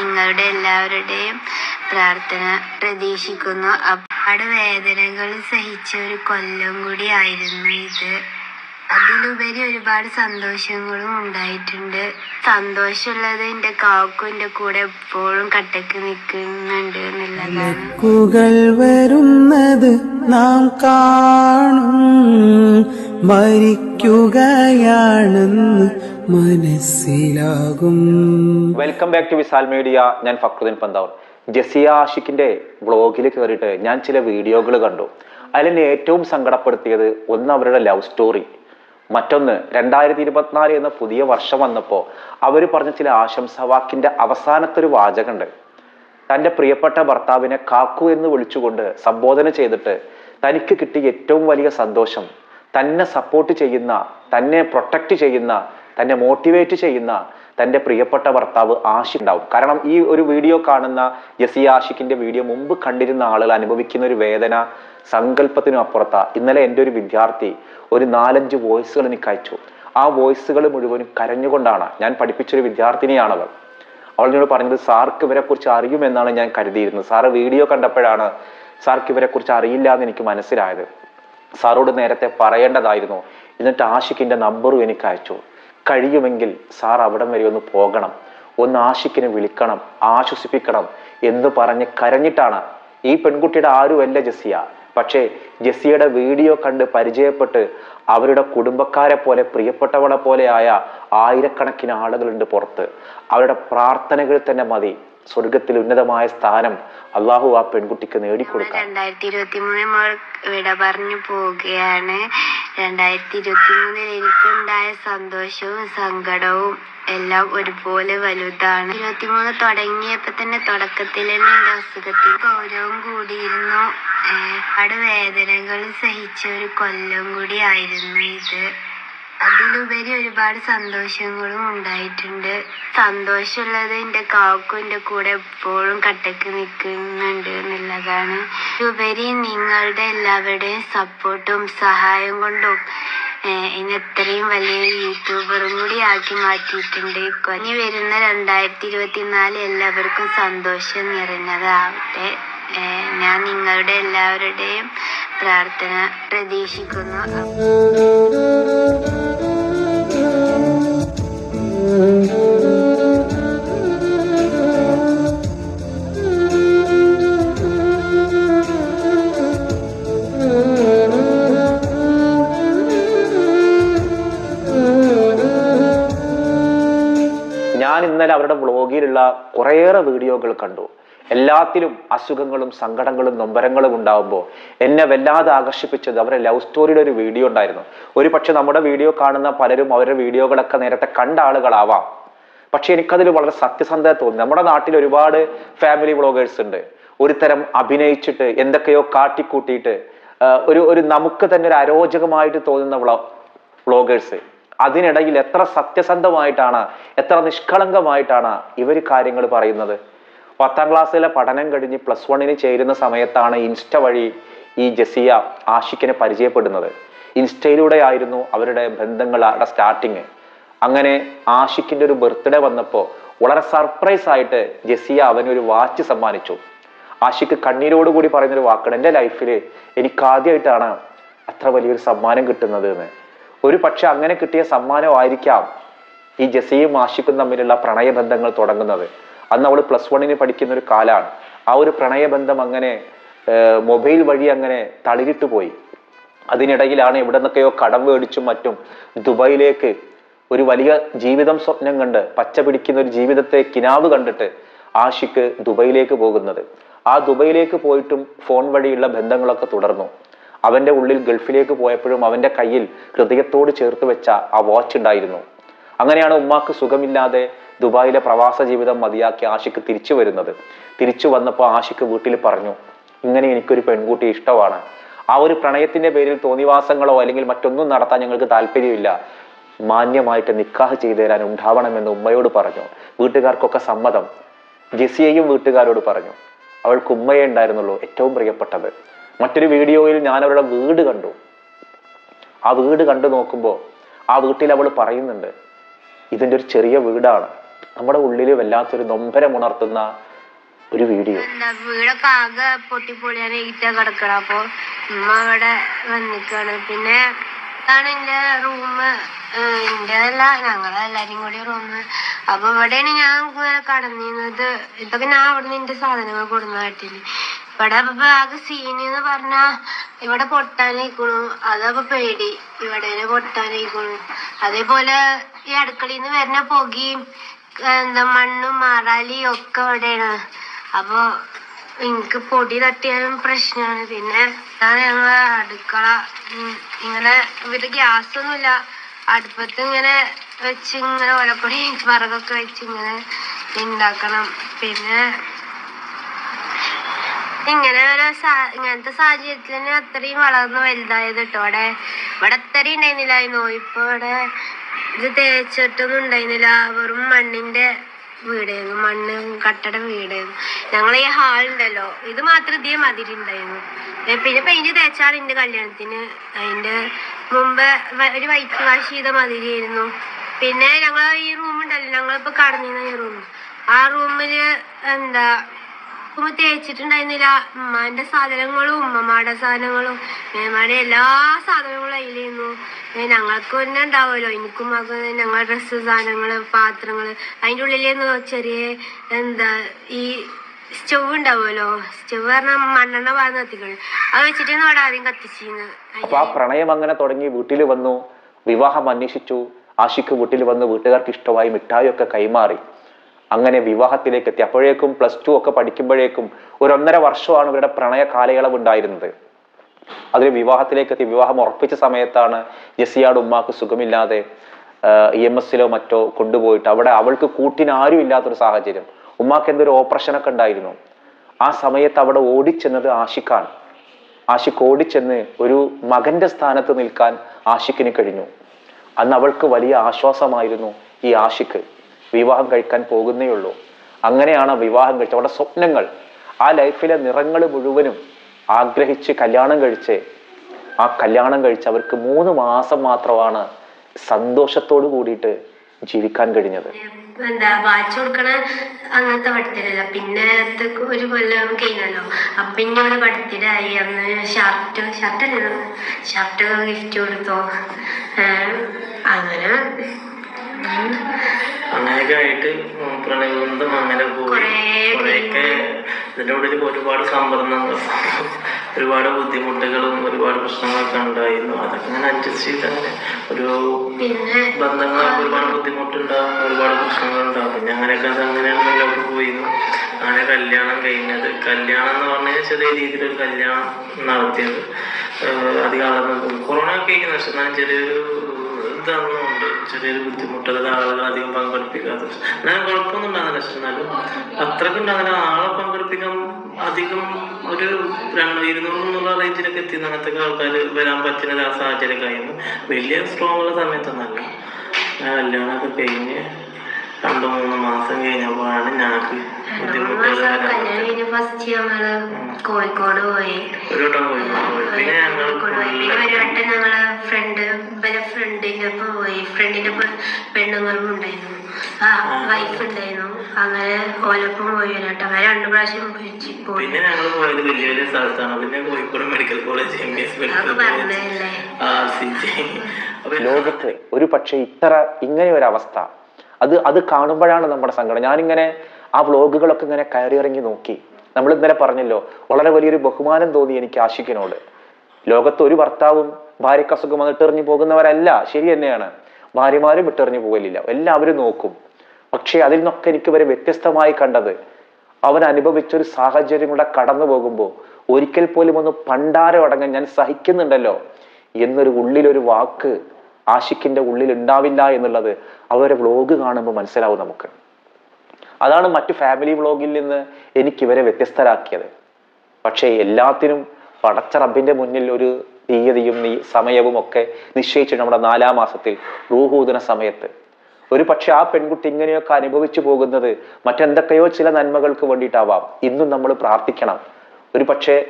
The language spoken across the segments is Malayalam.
നിങ്ങളുടെ എല്ലാവരുടെയും പ്രാർത്ഥന പ്രതീക്ഷിക്കുന്നു. അപ്പാട് വേദനകൾ സഹിച്ച ഒരു കൊല്ലം കൂടി ആയിരുന്നു ഇത്. അതിലുപരി ഒരുപാട് സന്തോഷങ്ങളും ഉണ്ടായിട്ടുണ്ട്. സന്തോഷമുള്ളത് എന്റെ കാക്കും എന്റെ കൂടെ എപ്പോഴും കട്ടക്ക് നിൽക്കുന്നുണ്ട് എന്നുള്ളതാണ്. കുകൾ വരുന്നത് നാം കാണും. മരിക്കുകയാണെന്ന് മനസ്സിലാകും. Welcome back to Vishal media ഞാൻ ഫക്രുദ്ദീൻ പന്താവൂർ. ജസിയ ആഷിഖിന്റെ വ്ളോഗിൽ കയറിയിട്ട് ഞാൻ ചില വീഡിയോകൾ കണ്ടു. അതിലെന്നെ ഏറ്റവും സങ്കടപ്പെടുത്തിയത് ഒന്ന് അവരുടെ ലവ് സ്റ്റോറി മറ്റൊന്ന് രണ്ടായിരത്തി ഇരുപത്തിനാല് എന്ന പുതിയ വർഷം വന്നപ്പോൾ അവർ പറഞ്ഞ ചില ആശംസവാക്കിന്റെ അവസാനത്തൊരു വാചകമുണ്ട്. തന്റെ പ്രിയപ്പെട്ട ഭർത്താവിനെ കാക്കു എന്ന് വിളിച്ചുകൊണ്ട് സംബോധന ചെയ്തിട്ട് തനിക്ക് കിട്ടിയ ഏറ്റവും വലിയ സന്തോഷം തന്നെ സപ്പോർട്ട് ചെയ്യുന്ന തന്നെ പ്രൊട്ടക്റ്റ് ചെയ്യുന്ന തന്നെ മോട്ടിവേറ്റ് ചെയ്യുന്ന തന്റെ പ്രിയപ്പെട്ട ഭർത്താവ് ആഷിഖ് ഉണ്ടാവും കാരണം ഈ ഒരു വീഡിയോ കാണുന്ന ജസി ആഷിഖിന്റെ വീഡിയോ മുമ്പ് കണ്ടിരുന്ന ആളുകൾ അനുഭവിക്കുന്ന ഒരു വേദന സങ്കല്പത്തിനും അപ്പുറത്താ. ഇന്നലെ എന്റെ ഒരു വിദ്യാർത്ഥി ഒരു നാലഞ്ച് വോയിസുകൾ എനിക്ക് അയച്ചു. ആ വോയിസുകൾ മുഴുവനും കരഞ്ഞുകൊണ്ടാണ് ഞാൻ പഠിപ്പിച്ചൊരു വിദ്യാർത്ഥിനിയാണവൾ അവൾ. എന്നോട് പറഞ്ഞത് സാർക്ക് ഇവരെ കുറിച്ച് അറിയുമെന്നാണ് ഞാൻ കരുതിയിരുന്നത്. സാറ് വീഡിയോ കണ്ടപ്പോഴാണ് സാർക്ക് ഇവരെ കുറിച്ച് അറിയില്ല എന്ന് എനിക്ക് മനസ്സിലായത്. സാറോട് നേരത്തെ പറയേണ്ടതായിരുന്നു. എന്നിട്ട് ആഷിഖിന്റെ നമ്പറും എനിക്ക് അയച്ചു. കഴിയുമെങ്കിൽ സാർ അവിടം വരെ ഒന്ന് പോകണം. ഒന്ന് ആഷിക്കിനെ വിളിക്കണം ആശ്വസിപ്പിക്കണം എന്ന് പറഞ്ഞ് കരഞ്ഞിട്ടാണ് ഈ പെൺകുട്ടിയുടെ ആരുമല്ല ജസിയ പക്ഷേ ജസിയുടെ വീഡിയോ കണ്ട് പരിചയപ്പെട്ട് അവരുടെ കുടുംബക്കാരെ പോലെ പ്രിയപ്പെട്ടവളെ പോലെയായ ആയിരക്കണക്കിന് ആളുകളുണ്ട് പുറത്ത്. അവരുടെ പ്രാർത്ഥനകൾ തന്നെ മതി. സ്വർഗത്തിൽ ഉന്നതമായ സ്ഥാനം അള്ളാഹു ആ പെൺകുട്ടിക്ക് നേടിക്കൊടുക്കും രണ്ടായിരത്തി ഇരുപത്തി മൂന്ന് മോൾ വിട പറഞ്ഞു പോവുകയാണ്. രണ്ടായിരത്തി ഇരുപത്തി മൂന്നിൽ എനിക്കുണ്ടായ സന്തോഷവും സങ്കടവും എല്ലാം ഒരുപോലെ വലുതാണ്. ഇരുപത്തി മൂന്ന് തുടങ്ങിയപ്പോ തന്നെ തുടക്കത്തിൽ തന്നെ എന്റെ അസുഖത്തിൽ ഗൗരവം കൂടിയിരുന്നു. ഒരുപാട് വേദനകൾ സഹിച്ച ഒരു കൊല്ലം കൂടി ആയിരുന്നു ഇത്. അതിലുപരി ഒരുപാട് സന്തോഷങ്ങളും ഉണ്ടായിട്ടുണ്ട്. സന്തോഷമുള്ളത് എന്റെ കാക്കും എന്റെ കൂടെ എപ്പോഴും കട്ടക്ക് നിൽക്കുന്നുണ്ട് എന്നുള്ളതാണ്. ഉപരി നിങ്ങളുടെ എല്ലാവരുടെയും സപ്പോർട്ടും സഹായം കൊണ്ടും എന്നെ ഇത്രയും വലിയ യൂട്യൂബറും കൂടി ആക്കി മാറ്റിയിട്ടുണ്ട്. ഇനി വരുന്ന രണ്ടായിരത്തി ഇരുപത്തിനാല് എല്ലാവർക്കും സന്തോഷം നിറഞ്ഞതാവട്ടെ. ഞാൻ നിങ്ങളുടെ എല്ലാവരുടെയും പ്രാർത്ഥന പ്രതീക്ഷിക്കുന്നു. കുറേയേറെ വീഡിയോകൾ കണ്ടു. എല്ലാത്തിലും അസുഖങ്ങളും സങ്കടങ്ങളും നൊമ്പരങ്ങളും ഉണ്ടാവുമ്പോൾ എന്നെ വല്ലാതെ ആകർഷിപ്പിച്ചത് അവരെ ലവ് സ്റ്റോറിയുടെ ഒരു വീഡിയോ ഉണ്ടായിരുന്നു. ഒരു പക്ഷെ നമ്മുടെ വീഡിയോ കാണുന്ന പലരും അവരുടെ വീഡിയോകളൊക്കെ നേരത്തെ കണ്ട ആളുകളാവാം. പക്ഷെ എനിക്കതിൽ വളരെ സത്യസന്ധത തോന്നി. നമ്മുടെ നാട്ടിൽ ഒരുപാട് ഫാമിലി വ്ളോഗേഴ്സ് ഉണ്ട്. ഒരു തരം അഭിനയിച്ചിട്ട് എന്തൊക്കെയോ കാട്ടിക്കൂട്ടിയിട്ട് ഒരു ഒരു നമുക്ക് തന്നെ ഒരു അരോചകമായിട്ട് തോന്നുന്ന വ്ളോ വ്ളോഗേഴ്സ് അതിനിടയിൽ എത്ര സത്യസന്ധമായിട്ടാണ് എത്ര നിഷ്കളങ്കമായിട്ടാണ് ഇവർ കാര്യങ്ങൾ പറയുന്നത്. പത്താം ക്ലാസ്സിലെ പഠനം കഴിഞ്ഞ് പ്ലസ് വണ്ണിന് ചേരുന്ന സമയത്താണ് ഇൻസ്റ്റ വഴി ഈ ജസിയ ആഷിക്കിനെ പരിചയപ്പെടുന്നത്. ഇൻസ്റ്റയിലൂടെ ആയിരുന്നു അവരുടെ ബന്ധങ്ങളുടെ സ്റ്റാർട്ടിങ് അങ്ങനെ ആഷിഖിന്റെ ഒരു ബർത്ത്ഡേ വന്നപ്പോൾ വളരെ സർപ്രൈസ് ആയിട്ട് ജസിയ അവനൊരു വാച്ച് സമ്മാനിച്ചു. ആഷിക്ക് കണ്ണീരോടുകൂടി പറയുന്നൊരു വാക്കാണ് എന്റെ ലൈഫിൽ എനിക്ക് ആദ്യമായിട്ടാണ് അത്ര വലിയൊരു സമ്മാനം കിട്ടുന്നത് എന്ന്. ഒരു പക്ഷെ അങ്ങനെ കിട്ടിയ സമ്മാനമായിരിക്കാം ഈ ജസീം ആഷിഖും തമ്മിലുള്ള പ്രണയബന്ധങ്ങൾ തുടങ്ങുന്നത്. അന്ന് അവൾ പ്ലസ് വണ്ണിന് പഠിക്കുന്ന ഒരു കാലാണ്. ആ ഒരു പ്രണയബന്ധം അങ്ങനെ മൊബൈൽ വഴി അങ്ങനെ തളിരിട്ട് പോയി. അതിനിടയിലാണ് എവിടെ നിന്നൊക്കെയോ കടം മേടിച്ചും മറ്റും ദുബായിലേക്ക് ഒരു വലിയ ജീവിതം സ്വപ്നം കണ്ട് പച്ച പിടിക്കുന്ന ഒരു ജീവിതത്തെ കിനാവ് കണ്ടിട്ട് ആഷിക്ക് ദുബൈയിലേക്ക് പോകുന്നത്. ആ ദുബൈയിലേക്ക് പോയിട്ടും ഫോൺ വഴിയുള്ള ബന്ധങ്ങളൊക്കെ തുടർന്നു. അവന്റെ ഉള്ളിൽ ഗൾഫിലേക്ക് പോയപ്പോഴും അവന്റെ കയ്യിൽ ഹൃദയത്തോട് ചേർത്ത് വെച്ച ആ വാച്ച് ഉണ്ടായിരുന്നു. അങ്ങനെയാണ് ഉമ്മാക്ക് സുഖമില്ലാതെ ദുബായിലെ പ്രവാസ ജീവിതം മതിയാക്കി ആഷിക്ക് തിരിച്ചു വരുന്നത്. തിരിച്ചു വന്നപ്പോൾ ആഷിക്ക് വീട്ടിൽ പറഞ്ഞു ഇങ്ങനെ എനിക്കൊരു പെൺകുട്ടി ഇഷ്ടമാണ്. ആ ഒരു പ്രണയത്തിന്റെ പേരിൽ തോന്നിവാസങ്ങളോ അല്ലെങ്കിൽ മറ്റൊന്നും നടത്താൻ ഞങ്ങൾക്ക് താല്പര്യമില്ല. മാന്യമായിട്ട് നിക്കാഹ് ചെയ്തു തരാൻ ഉണ്ടാവണമെന്ന് ഉമ്മയോട് പറഞ്ഞു. വീട്ടുകാർക്കൊക്കെ സമ്മതം. ജെസിയെയും വീട്ടുകാരോട് പറഞ്ഞു അവൾക്ക് ഉമ്മയെ ഉണ്ടായിരുന്നുള്ളൂ ഏറ്റവും പ്രിയപ്പെട്ടത് മറ്റൊരു വീഡിയോയിൽ ഞാൻ അവരുടെ വീട് കണ്ടു. ആ വീട് കണ്ടു നോക്കുമ്പോൾ ആ വീട്ടിൽ അവൾ പറയുന്നുണ്ട് ഇതിന്റെ ഒരു ചെറിയ വീടാണ്. നമ്മുടെ ഉള്ളിൽ വല്ലാത്തൊരു നൊമ്പരം ഉണർത്തുന്ന ഒരു വീഡിയോ. വീടൊക്കെ ആകെ പൊട്ടിപ്പൊളിയാനായിട്ട് കിടക്കണം. അപ്പൊ ഉമ്മ അവിടെ വന്നിക്കാണ്. പിന്നെ ഇതാണ് എന്റെ റൂം എന്റേതല്ല ഞങ്ങളെല്ലാരും കൂടി റൂം അപ്പൊ ഇവിടെയാണ് ഞാൻ കടന്നിരുന്നത്. ഇതൊക്കെ ഞാൻ അവിടുന്ന് എന്റെ സാധനങ്ങൾ കൊടുന്ന ഇവിടെ ആകെ സീനി എന്ന് പറഞ്ഞാ ഇവിടെ പൊട്ടാനായിക്കണു അതപ്പൊ പേടി. ഇവിടെ പൊട്ടാനായിക്കണു അതേപോലെ ഈ അടുക്കളയിൽ നിന്ന് വരുന്ന പുകയും എന്താ മണ്ണും മാറാലിയും ഒക്കെ ഇവിടെയാണ്. അപ്പൊ എനിക്ക് പൊടി തട്ടിയാലും പ്രശ്നമാണ്. പിന്നെ ഞാൻ ഞങ്ങളെ അടുക്കള. ഇങ്ങനെ ഇവർ ഗ്യാസ് ഒന്നുമില്ല. അടുപ്പത്ത് ഇങ്ങനെ വെച്ച് ഇങ്ങനെ ഓലപ്പൊടി വിറകൊക്കെ വെച്ച് ഇങ്ങനെ ഉണ്ടാക്കണം പിന്നെ ഇങ്ങനെ സാ- ഇങ്ങനത്തെ സാഹചര്യത്തിൽ തന്നെ അത്രയും വളർന്ന് വലുതായത് കേട്ടോ അവിടെ ഇവിടെ അത്രയും ഉണ്ടായിരുന്നില്ലായിരുന്നു ഇപ്പൊ ഇവിടെ ഇത് തേച്ചിട്ടൊന്നും ഉണ്ടായിരുന്നില്ല. വെറും മണ്ണിന്റെ വീടായിരുന്നു. മണ്ണ് കട്ടട വീടായിരുന്നു. ഞങ്ങൾ ഈ ഹാൾ ഉണ്ടല്ലോ ഇത് മാത്രം ഇതേ മതിരി ഉണ്ടായിരുന്നു പിന്നെ പെയിന്റ് തേച്ചാണ് എന്റെ കല്യാണത്തിന്. അതിന്റെ മുമ്പ് ഒരു വൈറ്റ് വാഷ് ചെയ്ത മതിരിയായിരുന്നു. പിന്നെ ഞങ്ങൾ ഈ റൂം ഉണ്ടല്ലോ ഞങ്ങളിപ്പോ കടന്നിരുന്ന ഈ റൂം ആ റൂമിൽ എന്താ ഉമ്മ തേച്ചിട്ടുണ്ടായിരുന്നില്ല. ഉമ്മാന്റെ സാധനങ്ങളും ഉമ്മമാരുടെ സാധനങ്ങളും മേമാരുടെ എല്ലാ സാധനങ്ങളും അതിലിരുന്നു. ഞങ്ങൾക്ക് തന്നെ ഉണ്ടാവുമല്ലോ. എനിക്കും മകൻ ഞങ്ങളുടെ ഡ്രസ്സ് സാധനങ്ങൾ പാത്രങ്ങൾ അതിന്റെ ഉള്ളിലേന്ന് ചെറിയ എന്താ ഈ സ്റ്റവ് ഉണ്ടാവുമല്ലോ. സ്റ്റവ് പറഞ്ഞാൽ മണ്ണെണ്ണ പാർന്ന് കത്തിക്കണം അത് വെച്ചിട്ടാണ് അവിടെ ആദ്യം കത്തിച്ചിരുന്നത് അപ്പൊ ആ പ്രണയം അങ്ങനെ തുടങ്ങി വീട്ടിൽ വന്നു. വിവാഹം അന്വേഷിച്ചു. ആഷിക്ക് വീട്ടിൽ വന്ന് വീട്ടുകാർക്ക് ഇഷ്ടമായി മിഠായി ഒക്കെ കൈമാറി. അങ്ങനെ വിവാഹത്തിലേക്ക് എത്തി അപ്പോഴേക്കും പ്ലസ് ടു ഒക്കെ പഠിക്കുമ്പോഴേക്കും ഒരു ഒന്നര വർഷമാണ് ഇവരുടെ പ്രണയ കാലയളവ് ഉണ്ടായിരുന്നത് അതിൽ വിവാഹത്തിലേക്ക് എത്തി വിവാഹം ഉറപ്പിച്ച സമയത്താണ് ജെസിയാട് ഉമ്മാക്ക് സുഖമില്ലാതെ ഇ എം എസിലോ മറ്റോ കൊണ്ടുപോയിട്ട് അവിടെ അവൾക്ക് കൂട്ടിന് ആരും ഇല്ലാത്തൊരു സാഹചര്യം. ഉമ്മാക്ക് എന്തൊരു ഓപ്പറേഷനൊക്കെ ഉണ്ടായിരുന്നു. ആ സമയത്ത് അവിടെ ഓടിച്ചെന്നത് ആഷിഖാണ്. ആഷിഖ് ഓടിച്ചെന്ന് ഒരു മകന്റെ സ്ഥാനത്ത് നിൽക്കാൻ ആഷിഖിന് കഴിഞ്ഞു. അന്ന് അവൾക്ക് വലിയ ആശ്വാസമായിരുന്നു ഈ ആഷിഖ്. വിവാഹം കഴിക്കാൻ പോകുന്നേ ഉള്ളൂ അങ്ങനെയാണ് വിവാഹം കഴിച്ച അവരുടെ സ്വപ്നങ്ങൾ. ആ ലൈഫിലെ നിറങ്ങൾ മുഴുവനും ആഗ്രഹിച്ച് കല്യാണം കഴിച്ച് ആ കല്യാണം കഴിച്ച് അവർക്ക് മൂന്ന് മാസം മാത്രമാണ് സന്തോഷത്തോട് കൂടിയിട്ട് ജീവിക്കാൻ കഴിഞ്ഞത്. എന്താ വായിച്ചു കൊടുക്കണ അങ്ങനത്തെ പഠിത്തരല്ല പിന്നെ ഒരു കൊല്ലം കഴിഞ്ഞല്ലോ. അപ്പൊ പിന്നെ ഇവിടെ പഠിത്തരായി അന്ന് ഷർട്ട് ഷർട്ട് അല്ലല്ലോ ഷർട്ട് ഗിഫ്റ്റ് കൊടുത്തോ? അങ്ങനെ. അങ്ങനെയൊക്കെ ആയിട്ട് പ്രണയബന്ധം അങ്ങനെ പോയി. കുറേ കുറെയൊക്കെ ഇതിന്റെ ഉള്ളിൽ ഒരുപാട് സമ്മർദ്ദങ്ങൾ ഒരുപാട് ബുദ്ധിമുട്ടുകളും ഒരുപാട് പ്രശ്നങ്ങളൊക്കെ ഉണ്ടായിരുന്നു. അതൊക്കെ അങ്ങനെ അഡ്ജസ്റ്റ് ചെയ്ത് അങ്ങനെ ഒരു ബന്ധങ്ങളൊക്കെ ബന്ധങ്ങൾക്ക് ഒരുപാട് ബുദ്ധിമുട്ടുണ്ടാകും ഒരുപാട് പ്രശ്നങ്ങൾ ഉണ്ടാകും പിന്നെ അങ്ങനെയൊക്കെ അത് അങ്ങനെയാണ് മുന്നോട്ട് പോയിരുന്നു. അങ്ങനെ കല്യാണം കഴിഞ്ഞത്. കല്യാണം എന്ന് പറഞ്ഞാൽ ചെറിയ രീതിയിലൊരു കല്യാണം നടത്തിയത്. അധികം കൊറോണ ഒക്കെ ഇരിക്കുന്ന പക്ഷെ ചെറിയൊരു ഇതൊന്നുമുണ്ട് ചെറിയൊരു ബുദ്ധിമുട്ട് അത് ആളുകൾ അധികം പങ്കെടുപ്പിക്കാതെ ഞാൻ കുഴപ്പമൊന്നും ഉണ്ടാകുന്നില്ല പക്ഷെ എന്നാലും അത്രക്കും അങ്ങനെ ആളെ പങ്കെടുപ്പിക്കാൻ അധികം ഒരു രണ്ട് ഇരുന്നൂറ് മുന്നൂറ് റേഞ്ചിലൊക്കെ എത്തി അങ്ങനത്തെ ആൾക്കാർ വരാൻ പറ്റുന്ന ഒരു സാഹചര്യമൊക്കെ ആയിരുന്നു വലിയ സ്ട്രോങ് ഉള്ള സമയത്തൊന്നല്ല കല്യാണമൊക്കെ കഴിഞ്ഞ് രണ്ടു മൂന്ന് മാസം കഴിഞ്ഞപ്പോഴാണ് ഞങ്ങൾക്ക് കോഴിക്കോട് പോയി. ഒരു വട്ടം പോയി. പിന്നെ ഞങ്ങൾ ഒരു വട്ടം ഞങ്ങളെ ഫ്രണ്ട് ഇവരെ ഫ്രണ്ടിന്റെ ഒപ്പം പോയി. ഫ്രണ്ടിന്റെ ഒപ്പം പെണ്ണുങ്ങളും ഉണ്ടായിരുന്നു. ആ വൈഫ് ഉണ്ടായിരുന്നു. അങ്ങനെ ഓലപ്പം പോയി ഒരു വട്ടം. രണ്ടു പ്രാവശ്യം പോയി. പിന്നെ ഞങ്ങൾ പോയത് വലിയ വലിയ സ്ഥലത്താണ്. പിന്നെ Kozhikode medical college M S medical college പറഞ്ഞതല്ലേ ആർ സി ജി ലോകത്ത് ഒരു പക്ഷേ ഇത്ര ഇങ്ങനെ ഒരു അവസ്ഥ അത് അത് കാണുമ്പോഴാണ് നമ്മുടെ സങ്കടം. ഞാനിങ്ങനെ ആ വ്ളോഗുകളൊക്കെ ഇങ്ങനെ കയറി ഇറങ്ങി നോക്കി. നമ്മൾ ഇന്നലെ പറഞ്ഞല്ലോ വളരെ വലിയൊരു ബഹുമാനം തോന്നി എനിക്ക് ആഷിഖിനോട് ലോകത്ത് ഒരു ഭർത്താവും ഭാര്യയ്ക്ക് അസുഖം വന്നിട്ടെറിഞ്ഞു പോകുന്നവരല്ല ശരി തന്നെയാണ്. ഭാര്യമാരും വിട്ടെറിഞ്ഞു പോകലില്ല എല്ലാവരും നോക്കും. പക്ഷേ അതിൽ നിന്നൊക്കെ എനിക്ക് വരെ വ്യത്യസ്തമായി കണ്ടത് അവൻ അനുഭവിച്ച ഒരു സാഹചര്യം കൂടെ കടന്നു പോകുമ്പോൾ ഒരിക്കൽ പോലും ഒന്ന് പണ്ടാരം അടങ്ങാൻ ഞാൻ സഹിക്കുന്നുണ്ടല്ലോ എന്നൊരു ഉള്ളിലൊരു വാക്ക് ആഷിഖിന്റെ ഉള്ളിൽ ഉണ്ടാവില്ല എന്നുള്ളത് അവരെ വ്ലോഗ് കാണുമ്പോൾ മനസ്സിലാവും നമുക്ക്. അതാണ് മറ്റു ഫാമിലി വ്ലോഗിൽ നിന്ന് എനിക്ക് ഇവരെ വ്യത്യസ്തരാക്കിയത്. പക്ഷേ എല്ലാത്തിനും പടച്ച റബ്ബിന്റെ മുന്നിൽ ഒരു തീയതിയും നീ സമയവും ഒക്കെ നിശ്ചയിച്ചു നമ്മുടെ നാലാം മാസത്തിൽ റൂഹൂദന സമയത്ത്. ഒരു പക്ഷെ ആ പെൺകുട്ടി ഇങ്ങനെയൊക്കെ അനുഭവിച്ചു പോകുന്നത് മറ്റെന്തൊക്കെയോ ചില നന്മകൾക്ക് വേണ്ടിയിട്ടാവാം. ഇന്നും നമ്മൾ പ്രാർത്ഥിക്കണം. ഒരു പക്ഷേ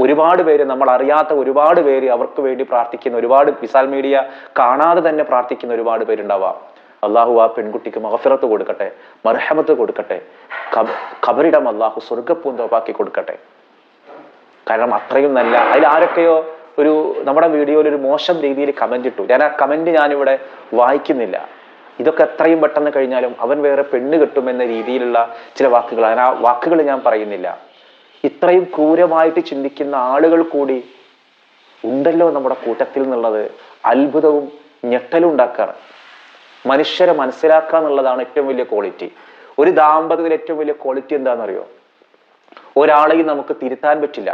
ഒരുപാട് പേര് നമ്മൾ അറിയാത്ത ഒരുപാട് പേര് അവർക്ക് വേണ്ടി പ്രാർത്ഥിക്കുന്ന ഒരുപാട് വിസാൽ മീഡിയ കാണാതെ തന്നെ പ്രാർത്ഥിക്കുന്ന ഒരുപാട് പേരുണ്ടാവാം. അള്ളാഹു ആ പെൺകുട്ടിക്ക് മഹഫിറത്ത് കൊടുക്കട്ടെ മർഹമത്ത് കൊടുക്കട്ടെ ഖബ- ഖബറിടം അള്ളാഹു സ്വർഗപ്പൂന്തോപ്പാക്കി കൊടുക്കട്ടെ. കാരണം അത്രയും നല്ല അതിൽ ആരൊക്കെയോ ഒരു നമ്മുടെ വീഡിയോയിൽ ഒരു മോശം രീതിയിൽ കമന്റ് ഇട്ടു. ഞാൻ ആ കമന്റ് ഞാനിവിടെ വായിക്കുന്നില്ല. ഇതൊക്കെ എത്രയും പെട്ടെന്ന് കഴിഞ്ഞാലും അവൻ വേറെ പെണ്ണ് കിട്ടുമെന്ന രീതിയിലുള്ള ചില വാക്കുകൾ ആ വാക്കുകൾ ഞാൻ പറയുന്നില്ല. ഇത്രയും ക്രൂരമായിട്ട് ചിന്തിക്കുന്ന ആളുകൾ കൂടി ഉണ്ടല്ലോ നമ്മുടെ കൂട്ടത്തിൽ എന്നുള്ളത്. അത്ഭുതവും ഞെട്ടലും ഉണ്ടാക്കാറ് മനുഷ്യരെ മനസ്സിലാക്കുക എന്നുള്ളതാണ് ഏറ്റവും വലിയ ക്വാളിറ്റി ഒരു ദാമ്പത്യത്തിൽ ഏറ്റവും വലിയ ക്വാളിറ്റി എന്താണെന്നറിയോ? ഒരാളെയും നമുക്ക് തിരുത്താൻ പറ്റില്ല.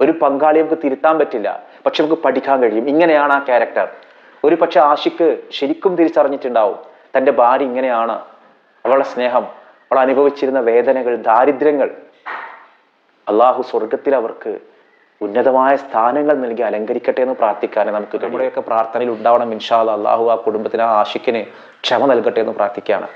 ഒരു പങ്കാളിയെ നമുക്ക് തിരുത്താൻ പറ്റില്ല. പക്ഷെ നമുക്ക് പഠിക്കാൻ കഴിയും. ഇങ്ങനെയാണ് ആ ക്യാരക്ടർ ഒരു പക്ഷെ ആഷിക്ക് ശരിക്കും തിരിച്ചറിഞ്ഞിട്ടുണ്ടാവും. തന്റെ ഭാര്യ ഇങ്ങനെയാണ്. അവളുടെ സ്നേഹം അവൾ അനുഭവിച്ചിരുന്ന വേദനകൾ ദാരിദ്ര്യങ്ങൾ അള്ളാഹു സ്വർഗത്തിൽ അവർക്ക് ഉന്നതമായ സ്ഥാനങ്ങൾ നൽകി അലങ്കരിക്കട്ടെ എന്ന് പ്രാർത്ഥിക്കാൻ നമുക്ക് നമ്മുടെയൊക്കെ പ്രാർത്ഥനയിൽ ഉണ്ടാവണം ഇൻഷാല്ല അള്ളാഹു ആ കുടുംബത്തിന് ആ ആഷിക്കിന് ക്ഷമ നൽകട്ടെ എന്ന് പ്രാർത്ഥിക്കുകയാണ്.